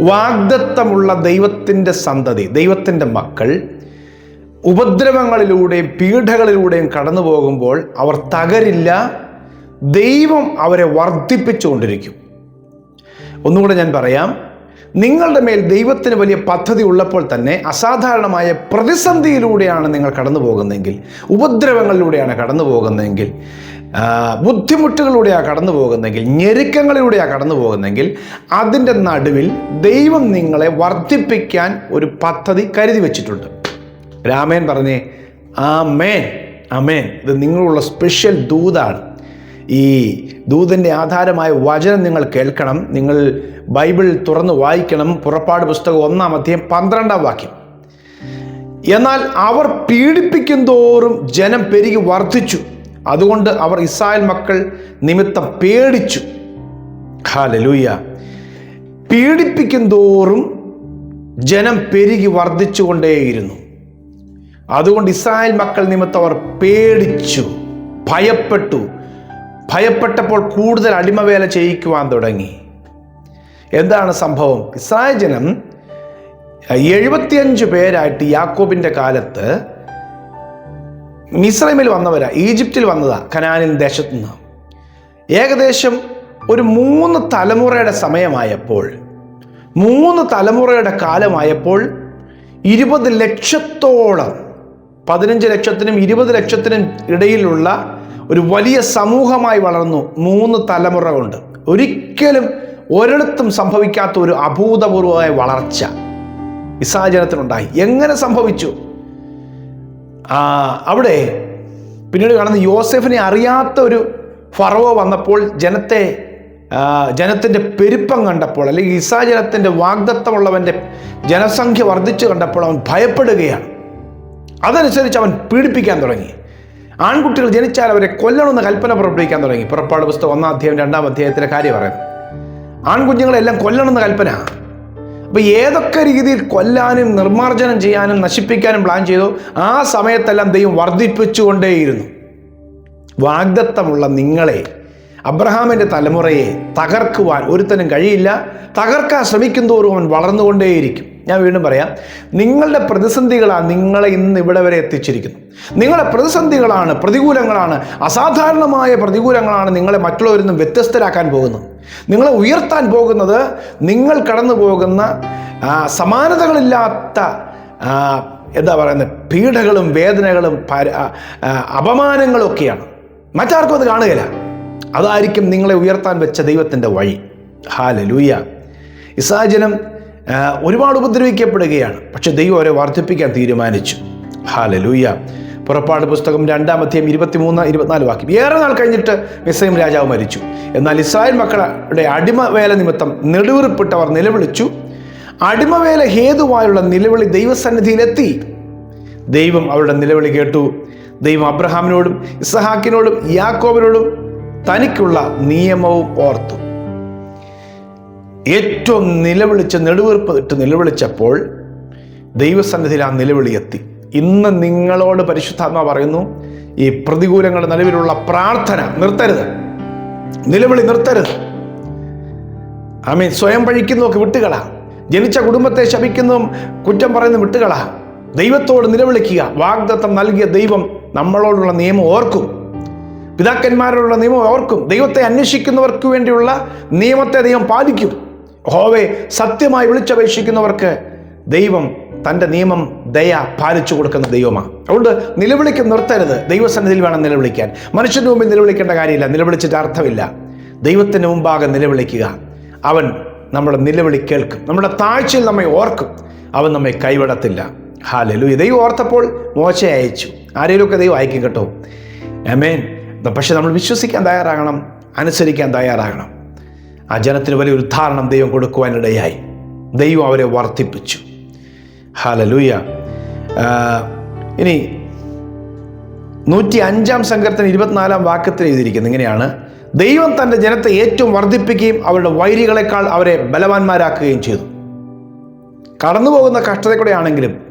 വാഗ്ദത്തമുള്ള ദൈവത്തിന്റെ സന്തതി ദൈവത്തിന്റെ മക്കൾ ഉപദ്രവങ്ങളിലൂടെയും പീഡകളിലൂടെയും കടന്നു പോകുമ്പോൾ അവർ തകരില്ല ദൈവം അവരെ വർദ്ധിപ്പിച്ചുകൊണ്ടിരിക്കും. ഒന്നുകൂടെ ഞാൻ പറയാം നിങ്ങളുടെ മേൽ ദൈവത്തിന് വലിയ പദ്ധതി ഉള്ളപ്പോൾ തന്നെ അസാധാരണമായ പ്രതിസന്ധിയിലൂടെയാണ് നിങ്ങൾ കടന്നു പോകുന്നതെങ്കിൽ ഉപദ്രവങ്ങളിലൂടെയാണ് കടന്നു പോകുന്നതെങ്കിൽ ബുദ്ധിമുട്ടുകളിലൂടെയാണ് കടന്നു പോകുന്നതെങ്കിൽ ഞെരുക്കങ്ങളിലൂടെയാണ് കടന്നു പോകുന്നതെങ്കിൽ അതിന്റെ നടുവിൽ ദൈവം നിങ്ങളെ വർദ്ധിപ്പിക്കാൻ ഒരു പദ്ധതി കരുതി വച്ചിട്ടുണ്ട്. രാമേൻ പറഞ്ഞേ ആ ആമേൻ. അമേൻ ഇത് നിങ്ങളുള്ള സ്പെഷ്യൽ ദൂതാണ്. ഈ ദൂതന്റെ ആധാരമായ വചനം നിങ്ങൾ കേൾക്കണം. നിങ്ങൾ ബൈബിൾ തുറന്ന് വായിക്കണം. പുറപ്പാട് പുസ്തകം ഒന്നാം അധ്യയം പന്ത്രണ്ടാം വാക്യം. എന്നാൽ അവർ പീഡിപ്പിക്കും തോറും ജനം പെരുകി വർദ്ധിച്ചു. അതുകൊണ്ട് അവർ ഇസ്രായേൽ മക്കൾ നിമിത്തം പേടിച്ചു. ഹാലലൂയ പീഡിപ്പിക്കും തോറും ജനം പെരുകി വർദ്ധിച്ചുകൊണ്ടേയിരുന്നു. അതുകൊണ്ട് ഇസ്രായേൽ മക്കൾ നിമിത്തം അവർ പേടിച്ചു ഭയപ്പെട്ടു. ഭയപ്പെട്ടപ്പോൾ കൂടുതൽ അടിമവേല ചെയ്യിക്കുവാൻ തുടങ്ങി. എന്താണ് സംഭവം? ഇസ്രായേൽ ജനം എഴുപത്തിയഞ്ച് പേരായിട്ട് യാക്കോബിന്റെ കാലത്ത് മിസ്രൈമിൽ വന്നവരാ ഈജിപ്തിൽ വന്നതാ കനാനിൻ ദേശത്തു നിന്ന് ഏകദേശം ഒരു മൂന്ന് തലമുറയുടെ സമയമായപ്പോൾ മൂന്ന് തലമുറയുടെ കാലമായപ്പോൾ ഇരുപത് ലക്ഷത്തോളം പതിനഞ്ച് ലക്ഷത്തിനും ഇരുപത് ലക്ഷത്തിനും ഇടയിലുള്ള ഒരു വലിയ സമൂഹമായി വളർന്നു മൂന്ന് തലമുറ കൊണ്ട്. ഒരിക്കലും ഒരിടത്തും സംഭവിക്കാത്ത ഒരു അഭൂതപൂർവമായ വളർച്ച ഇസാചനത്തിനുണ്ടായി എങ്ങനെ സംഭവിച്ചു? അവിടെ പിന്നീട് കാണുന്ന യോസെഫിനെ അറിയാത്ത ഒരു ഫറവോ വന്നപ്പോൾ ജനത്തെ ജനത്തിന്റെ പെരുപ്പം കണ്ടപ്പോൾ അല്ലെങ്കിൽ ഇസാ ജനത്തിന്റെ വാഗ്ദത്തമുള്ളവന്റെ ജനസംഖ്യ വർദ്ധിച്ചു കണ്ടപ്പോൾ അവൻ ഭയപ്പെടുകയാണ്. അതനുസരിച്ച് അവൻ പീഡിപ്പിക്കാൻ തുടങ്ങി. ആൺകുട്ടികൾ ജനിച്ചാൽ അവരെ കൊല്ലണമെന്ന് കൽപ്പന പുറപ്പെടുവിക്കാൻ തുടങ്ങി. പുറപ്പാട് പുസ്തകം ഒന്നാം അധ്യായം രണ്ടാം അധ്യായത്തിലെ കാര്യം പറയുന്നത് ആൺകുഞ്ഞുങ്ങളെല്ലാം കൊല്ലണമെന്ന് കൽപ്പന. അപ്പൊ ഏതൊക്കെ രീതിയിൽ കൊല്ലാനും നിർമ്മാർജനം ചെയ്യാനും നശിപ്പിക്കാനും പ്ലാൻ ചെയ്തു ആ സമയത്തെല്ലാം ദൈവം വർദ്ധിപ്പിച്ചുകൊണ്ടേയിരുന്നു. വാഗ്ദത്തമുള്ള നിങ്ങളെ അബ്രഹാമിന്റെ തലമുറയെ തകർക്കുവാൻ ഒരുത്തനും കഴിയില്ല. തകർക്കാൻ ശ്രമിക്കും തോറും അവൻ വളർന്നുകൊണ്ടേയിരിക്കും. ഞാൻ വീണ്ടും പറയാം നിങ്ങളുടെ പ്രതിസന്ധികളാണ് നിങ്ങളെ ഇന്ന് ഇവിടെ വരെ എത്തിച്ചിരിക്കുന്നത് നിങ്ങളുടെ പ്രതിസന്ധികളാണ് പ്രതികൂലങ്ങളാണ് അസാധാരണമായ പ്രതികൂലങ്ങളാണ് നിങ്ങളെ മറ്റുള്ളവരിൽ നിന്നും വ്യത്യസ്തരാക്കാൻ പോകുന്നത്. നിങ്ങളെ ഉയർത്താൻ പോകുന്നത് നിങ്ങൾ കടന്നു പോകുന്ന സമാനതകളില്ലാത്ത എന്താ പറയുന്നത് പീഡകളും വേദനകളും അപമാനങ്ങളും ഒക്കെയാണ് മറ്റാർക്കും അത് കാണുകയില്ല. അതായിരിക്കും നിങ്ങളെ ഉയർത്താൻ വെച്ച ദൈവത്തിന്റെ വഴി. ഹാലലൂയ ഇസാജനം ഇസാചനം ഒരുപാട് ഉപദ്രവിക്കപ്പെടുകയാണ്. പക്ഷെ ദൈവം അവരെ വർദ്ധിപ്പിക്കാൻ തീരുമാനിച്ചു. ഹാല ലൂയ പുറപ്പാട് പുസ്തകം രണ്ടാം അധ്യായം ഇരുപത്തിമൂന്ന് ഇരുപത്തിനാല് വാക്യം. ഏറെ നാൾ കഴിഞ്ഞിട്ട് മിസൈം രാജാവ് മരിച്ചു. എന്നാൽ ഇസ്രായേൽ മക്കളുടെ അടിമവേല നിമിത്തം നെടുവീർപ്പിട്ടവർ നിലവിളിച്ചു. അടിമവേല ഹേതുവായുള്ള നിലവിളി ദൈവസന്നിധിയിലെത്തി. ദൈവം അവരുടെ നിലവിളി കേട്ടു. ദൈവം അബ്രഹാമിനോടും ഇസഹാക്കിനോടും യാക്കോബിനോടും തനിക്കുള്ള നിയമവും ഓർത്തു. ഏറ്റവും നിലവിളിച്ച് നെടുവീർപ്പ് ഇട്ട് നിലവിളിച്ചപ്പോൾ ദൈവസന്നിധിയിൽ ആ നിലവിളി എത്തി. ഇന്ന് നിങ്ങളോട് പരിശുദ്ധാത്മ പറയുന്നു ഈ പ്രതികൂലങ്ങളുടെ നിലവിലുള്ള പ്രാർത്ഥന നിർത്തരുത്. നിലവിളി നിർത്തരുത്. ആമീൻ. സ്വയം പഴിക്കുന്നതൊക്കെ വിട്ടുകളാ. ജനിച്ച കുടുംബത്തെ ശപിക്കുന്നതും കുറ്റം പറയുന്നതും വിട്ടുകളാ. ദൈവത്തോട് നിലവിളിക്കുക. വാഗ്ദത്തം നൽകിയ ദൈവം നമ്മളോടുള്ള നിയമം ഓർക്കും. പിതാക്കന്മാരോടുള്ള നിയമം ഓർക്കും ദൈവത്തെ അന്വേഷിക്കുന്നവർക്ക് വേണ്ടിയുള്ള നിയമത്തെ ദൈവം പാലിക്കും. ഹോവെ സത്യമായി വിളിച്ചപേക്ഷിക്കുന്നവർക്ക് ദൈവം തന്റെ നിയമം ദയ പാലിച്ചു കൊടുക്കുന്ന ദൈവമാണ്. അതുകൊണ്ട് നിലവിളിക്ക് നിർത്തരുത്. ദൈവസന്നിധിയിൽ വേണം നിലവിളിക്കാൻ. മനുഷ്യന്റെ മുമ്പിൽ നിലവിളിക്കേണ്ട കാര്യമില്ല. നിലവിളിച്ചിട്ട് അർത്ഥമില്ല. ദൈവത്തിന് മുമ്പാകെ നിലവിളിക്കുക. അവൻ നമ്മുടെ നിലവിളി കേൾക്കും. നമ്മുടെ താഴ്ചയിൽ നമ്മെ ഓർക്കും. അവൻ നമ്മെ കൈവിടത്തില്ല. ഹാലലു ദൈവം ഓർത്തപ്പോൾ മോശ അയച്ചു. ആരെങ്കിലുമൊക്കെ ദൈവം അയക്കും കേട്ടോ. അമേൻ പക്ഷെ നമ്മൾ വിശ്വസിക്കാൻ തയ്യാറാകണം അനുസരിക്കാൻ തയ്യാറാകണം. ആ ജനത്തിന് വലിയ ഉദ്ധാരണം ദൈവം കൊടുക്കുവാനിടയായി. ദൈവം അവരെ വർദ്ധിപ്പിച്ചു. ഹാലലൂയ ഇനി നൂറ്റി അഞ്ചാം സംഘത്തിന് ഇരുപത്തിനാലാം വാക്യത്തിൽ എഴുതിയിരിക്കുന്നത് ഇങ്ങനെയാണ് ദൈവം തന്റെ ജനത്തെ ഏറ്റവും വർദ്ധിപ്പിക്കുകയും അവരുടെ വൈരികളെക്കാൾ അവരെ ബലവാന്മാരാക്കുകയും ചെയ്തു. കടന്നു പോകുന്ന കഷ്ടതക്കൂടെ ആണെങ്കിലും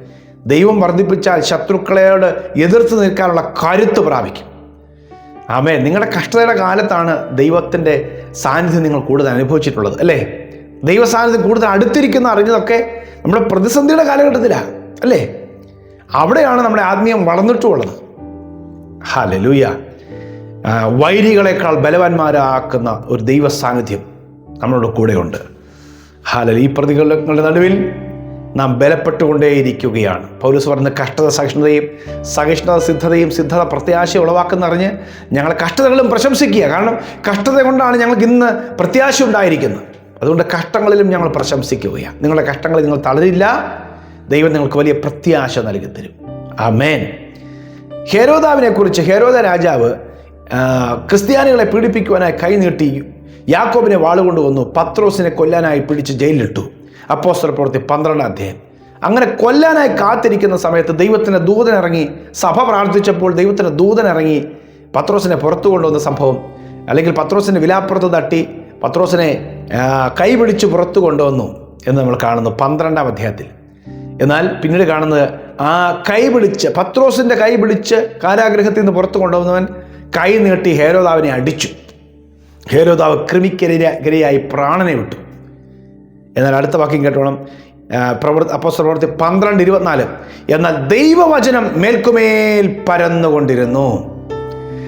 ദൈവം വർദ്ധിപ്പിച്ചാൽ ശത്രുക്കളെയോട് എതിർത്ത് നിൽക്കാനുള്ള കരുത്ത് പ്രാപിക്കും. ആമേ നിങ്ങളുടെ കഷ്ടതയുടെ കാലത്താണ് ദൈവത്തിന്റെ സാന്നിധ്യം നിങ്ങൾ കൂടുതൽ അനുഭവിച്ചിട്ടുള്ളത് അല്ലേ? ദൈവ സാന്നിധ്യം കൂടുതൽ അടുത്തിരിക്കുന്ന അറിഞ്ഞതൊക്കെ നമ്മുടെ പ്രതിസന്ധിയുടെ കാലഘട്ടത്തിലാണ് അല്ലേ? അവിടെയാണ് നമ്മുടെ ആത്മീയം വളർന്നിട്ടുമുള്ളത് ഹാലലൂയ ലൂയ വൈരികളെക്കാൾ ബലവാന്മാരാക്കുന്ന ഒരു ദൈവ സാന്നിധ്യം നമ്മളുടെ കൂടെയുണ്ട്. ഹാലൽ ഈ പ്രതികളുടെ നടുവിൽ നാം ബലപ്പെട്ടുകൊണ്ടേയിരിക്കുകയാണ്. പൗലൂസ് പറഞ്ഞ കഷ്ടത സഹിഷ്ണുതയും സഹിഷ്ണുത സിദ്ധതയും സിദ്ധത പ്രത്യാശ ഉളവാക്കുന്നറിഞ്ഞ് ഞങ്ങൾ കഷ്ടതകളും പ്രശംസിക്കുക. കാരണം കഷ്ടത കൊണ്ടാണ് ഞങ്ങൾക്ക് ഇന്ന് പ്രത്യാശ ഉണ്ടായിരിക്കുന്നത്. അതുകൊണ്ട് കഷ്ടങ്ങളിലും ഞങ്ങൾ പ്രശംസിക്കുകയാണ്. നിങ്ങളുടെ കഷ്ടങ്ങളിൽ നിങ്ങൾ തളരില്ല. ദൈവം നിങ്ങൾക്ക് വലിയ പ്രത്യാശ നൽകി തരും. ആ മേൻ ഹേരോദാവിനെ കുറിച്ച് ഹേരോദ രാജാവ് ക്രിസ്ത്യാനികളെ പീഡിപ്പിക്കുവാനായി കൈനീട്ടി യാക്കോബിനെ വാളുകൊണ്ട് വന്നു പത്രോസിനെ കൊല്ലാനായി പിടിച്ച് ജയിലിലിട്ടു. അപ്പോസ്തല പ്രവൃത്തി പന്ത്രണ്ടാം അധ്യായം. അങ്ങനെ കൊല്ലാനായി കാത്തിരിക്കുന്ന സമയത്ത് ദൈവത്തിന്റെ ദൂതനിറങ്ങി സഭ പ്രാർത്ഥിച്ചപ്പോൾ ദൈവത്തിന്റെ ദൂതനിറങ്ങി പത്രോസിനെ പുറത്തു കൊണ്ടുവന്ന സംഭവം. അല്ലെങ്കിൽ പത്രോസിന്റെ വിലാപ്പുറത്ത് തട്ടി പത്രോസിനെ കൈപിടിച്ച് പുറത്തു കൊണ്ടുവന്നു എന്ന് നമ്മൾ കാണുന്നു പന്ത്രണ്ടാം അധ്യായത്തിൽ. എന്നാൽ പിന്നീട് കാണുന്നത് ആ കൈ പിടിച്ച് പത്രോസിന്റെ കൈ പിടിച്ച് കാരാഗ്രഹത്തിൽ നിന്ന് പുറത്തു കൊണ്ടുവന്നവൻ കൈ നീട്ടി ഹേരോദാവിനെ അടിച്ചു. ഹേരോദാവ് കൃമിക്കരിയായി പ്രാണനെ വിട്ടു. എന്നാൽ അടുത്ത വാക്യം കേട്ടോണം. പ്രവൃത്തി അപ്പോസ്തല പ്രവൃത്തി പന്ത്രണ്ട് ഇരുപത്തിനാല്. എന്നാൽ ദൈവവചനം മേൽക്കുമേൽ പരന്നുകൊണ്ടിരുന്നു.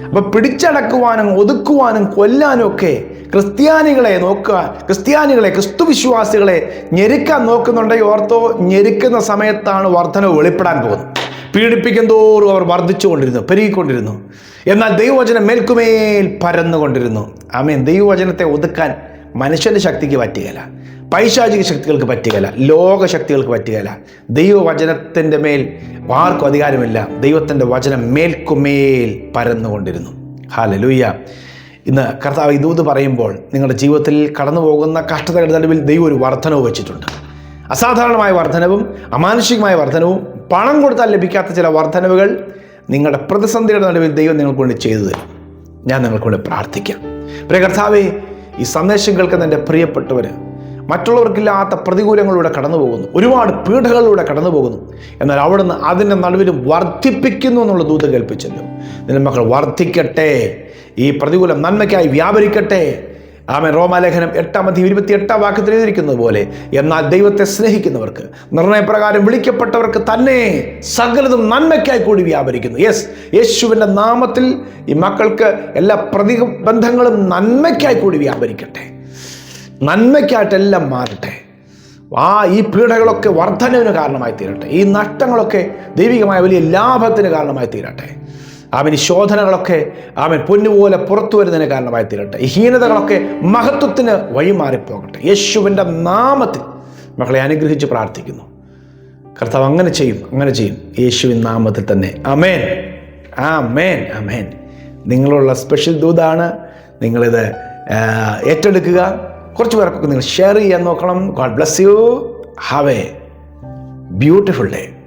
അപ്പൊ പിടിച്ചടക്കുവാനും ഒതുക്കുവാനും കൊല്ലാനും ഒക്കെ ക്രിസ്ത്യാനികളെ നോക്കുക ക്രിസ്ത്യാനികളെ ക്രിസ്തുവിശ്വാസികളെ ഞെരുക്കാൻ നോക്കുന്നുണ്ടെങ്കിൽ ഓർത്തോ ഞെരുക്കുന്ന സമയത്താണ് വർധന വെളിപ്പെടാൻ പോകുന്നത്. പീഡിപ്പിക്കും തോറും അവർ വർദ്ധിച്ചുകൊണ്ടിരുന്നു പെരുകിക്കൊണ്ടിരുന്നു. എന്നാൽ ദൈവവചനം മേൽക്കുമേൽ പരന്നുകൊണ്ടിരുന്നു. ആമേൻ. ദൈവവചനത്തെ ഒതുക്കാൻ മനുഷ്യന്റെ ശക്തിക്ക് പറ്റുകയില്ല. പൈശാചിക ശക്തികൾക്ക് പറ്റുകയില്ല ലോകശക്തികൾക്ക് പറ്റുകയില്ല. ദൈവവചനത്തിന്റെ മേൽ ആർക്കും അധികാരമില്ല. ദൈവത്തിന്റെ വചനം മേൽക്കുമേൽ പരന്നുകൊണ്ടിരുന്നു. ഹാലലൂയ്യ ഇന്ന് കർത്താവ് ഇതൂത് പറയുമ്പോൾ നിങ്ങളുടെ ജീവിതത്തിൽ കടന്നു പോകുന്ന കഷ്ടതകളുടെ നടുവിൽ ദൈവം ഒരു വർധനവ് വെച്ചിട്ടുണ്ട്. അസാധാരണമായ വർധനവും അമാനുഷികമായ വർധനവും പണം കൊടുത്താൽ ലഭിക്കാത്ത ചില വർധനവുകൾ നിങ്ങളുടെ പ്രതിസന്ധിയുടെ നടുവിൽ ദൈവം നിങ്ങൾക്ക് വേണ്ടി ചെയ്തു തരും. ഞാൻ നിങ്ങൾക്ക് വേണ്ടി പ്രാർത്ഥിക്കാം. പ്രിയ കർത്താവേ ഈ സന്ദേശം കേൾക്കുന്ന എന്റെ പ്രിയപ്പെട്ടവർ മറ്റുള്ളവർക്കില്ലാത്ത പ്രതികൂലങ്ങളിലൂടെ കടന്നു പോകുന്നു ഒരുപാട് പീഡകളിലൂടെ കടന്നു പോകുന്നു എന്നാൽ അവിടുന്ന് അതിന്റെ നടുവിലും വർദ്ധിപ്പിക്കുന്നു എന്നുള്ള ദൂത കേൾപ്പിച്ചല്ലോ. നിന്റെ മക്കൾ വർദ്ധിക്കട്ടെ. ഈ പ്രതികൂലം നന്മയ്ക്കായി വ്യാപരിക്കട്ടെ. ആമൻ. റോമാലേഖനം എട്ടാം അധികം ഇരുപത്തി എട്ടാം വാക്യത്തിൽ എഴുതിയിരിക്കുന്നത് പോലെ എന്നാൽ ദൈവത്തെ സ്നേഹിക്കുന്നവർക്ക് നിർണയപ്രകാരം വിളിക്കപ്പെട്ടവർക്ക് തന്നെ സകലതും നന്മയ്ക്കായി കൂടി വ്യാപരിക്കുന്നു. യെസ് യേശുവിന്റെ നാമത്തിൽ ഈ മക്കൾക്ക് എല്ലാ പ്രതിബന്ധങ്ങളും നന്മയ്ക്കായി കൂടി വ്യാപരിക്കട്ടെ. നന്മയ്ക്കായിട്ടെല്ലാം മാറട്ടെ. ആ ഈ പീഡകളൊക്കെ വർധനവിന് കാരണമായി തീരട്ടെ. ഈ നഷ്ടങ്ങളൊക്കെ ദൈവികമായ വലിയ ലാഭത്തിന് കാരണമായി തീരട്ടെ. അവൻ ശോധനകളൊക്കെ അവൻ പൊന്നുപോലെ പുറത്തു വരുന്നതിന് കാരണമായി തീരട്ടെ. ഈ ഹീനതകളൊക്കെ മഹത്വത്തിന് വഴിമാറിപ്പോകട്ടെ. യേശുവിന്റെ നാമത്തിൽ മക്കളെ അനുഗ്രഹിച്ച് പ്രാർത്ഥിക്കുന്നു. കർത്താവ് അങ്ങനെ ചെയ്യും അങ്ങനെ ചെയ്യും. യേശുവിൻ നാമത്തിൽ തന്നെ. അമേൻ ആ മേൻ അമേൻ നിങ്ങളുള്ള സ്പെഷ്യൽ ദൂതാണ്. നിങ്ങളിത് ഏറ്റെടുക്കുക. കുറച്ച് പേർക്കൊക്കെ നിങ്ങൾ ഷെയർ ചെയ്യാൻ നോക്കണം. God bless you have a beautiful day